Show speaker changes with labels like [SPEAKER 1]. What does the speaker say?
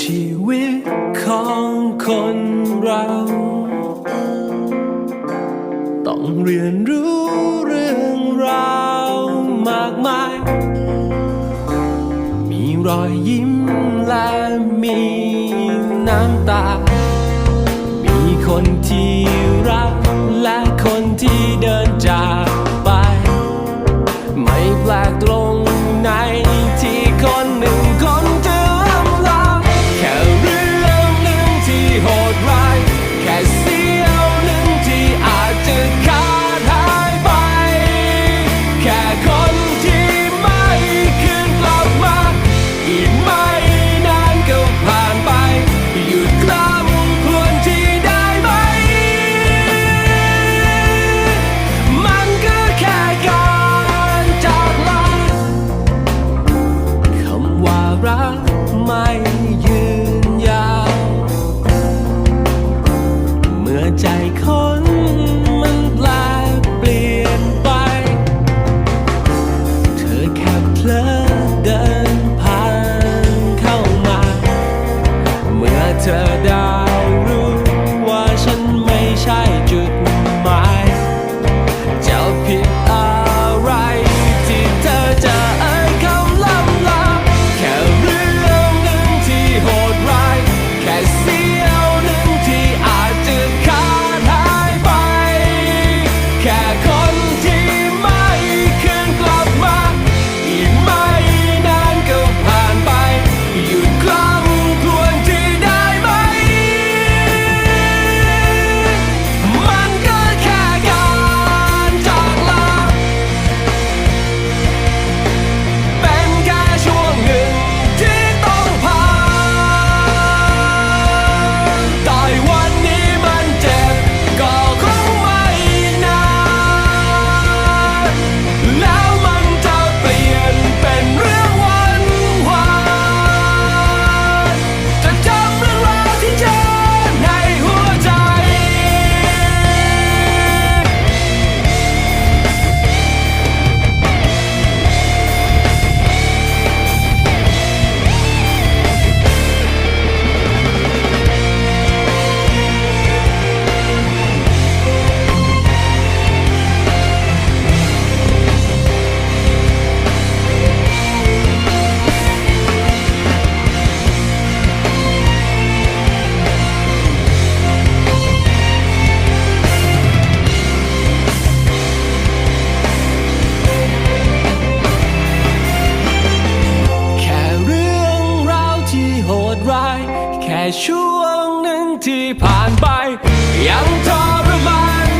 [SPEAKER 1] ชีวิตของคนเรา ต้องเรียนรู้เรื่องราวมากมาย มีรอยยิ้มและมีน้ำตา I see แค่ช่วงหนึ่งที่ผ่านไป ยังทรมาน